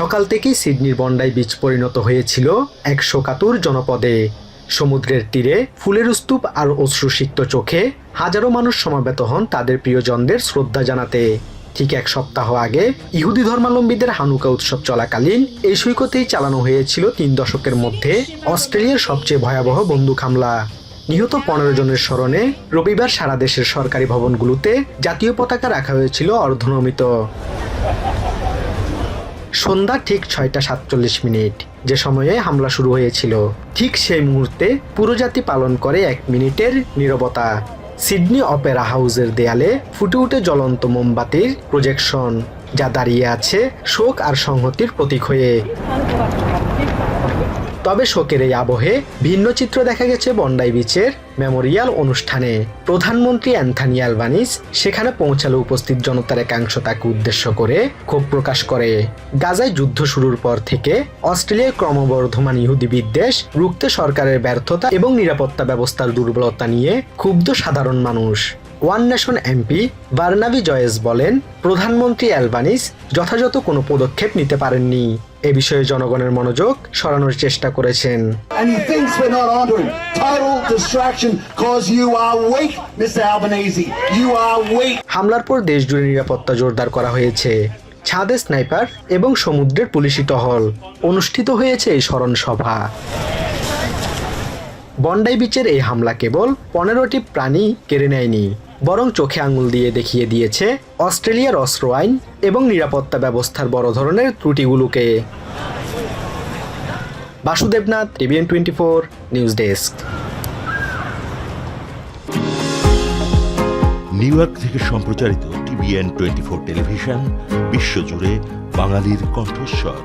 সকাল থেকেই সিডনির Bondi beach পরিণত হয়েছিল এক শোকাতুর জনপদে। সমুদ্রের তীরে ফুলের স্তূপ আর অশ্রুসিক্ত চোখে হাজারো মানুষ সমাবেত হন তাদের প্রিয়জনদের শ্রদ্ধা জানাতে। ঠিক এক সপ্তাহ আগে ইহুদি ধর্মাবলম্বীদের হানুকা উৎসব চলাকালীন এই সৈকতেই চালানো হয়েছিল তিন দশকের মধ্যে অস্ট্রেলিয়ার সবচেয়ে ভয়াবহ বন্দুক হামলা। নিহত পনেরো জনের স্মরণে রবিবার সারা দেশের সরকারি ভবনগুলোতে জাতীয় পতাকা রাখা হয়েছিল অর্ধনমিত। সন্ধ্যা ঠিক ছয়টা সাতচল্লিশ মিনিট। যে সময়ে হামলা শুরু হয়েছিল। ঠিক সেই মুহূর্তে পুরোজাতি পালন করে এক মিনিটের নিরবতা। সিডনি অপেরা হাউজের দেয়ালে ফুটে উঠে জ্বলন্ত মোমবাতির প্রজেকশন, যা দাঁড়িয়ে আছে শোক আর সংহতির প্রতীক হয়ে। তবে শোকের এই আবহে ভিন্ন চিত্র দেখা গেছে বন্ডাই বিচের মেমোরিয়াল অনুষ্ঠানে। প্রধানমন্ত্রী অ্যান্থানি অ্যালবানিস সেখানে পৌঁছালে উপস্থিত জনতার একাংশ তাকে উদ্দেশ্য করে ক্ষোভ প্রকাশ করে। গাজায় যুদ্ধ শুরুর পর থেকে অস্ট্রেলিয়ার ক্রমবর্ধমান ইহুদি বিদ্বেষ রুখতে সরকারের ব্যর্থতা এবং নিরাপত্তা ব্যবস্থার দুর্বলতা নিয়ে ক্ষুব্ধ সাধারণ মানুষ। One Nation MP Barnaby Joyce বলেন, প্রধানমন্ত্রী অ্যালবানিস যথাযথ কোনো পদক্ষেপ নিতে পারেননি। এ বিষয়ে জনগণের মনোযোগ সরানোর চেষ্টা করেছেন. হামলার পর দেশজুড়ে নিরাপত্তা জোরদার করা হয়েছে। ছাদে স্নাইপার এবং সমুদ্রের পুলিশি টহল অনুষ্ঠিত হয়েছে এই স্মরণ সভা। বন্ডাই বিচের এই হামলা কেবল পনেরোটি প্রাণী কেড়ে নেয়নি, বরং চোখে আঙুল দিয়ে দেখিয়ে দিয়েছে অস্ট্রেলিয়ার অস্ত্র আইন এবং নিরাপত্তা ব্যবস্থার বড় ধরনের ত্রুটিগুলোকে। Basudebnath, TVN twenty four, news desk. New York থেকে সম্প্রচারিত টিভিএন টোয়েন্টি ফোর টেলিভিশন, বিশ্বজুড়ে বাঙালির কণ্ঠস্বর।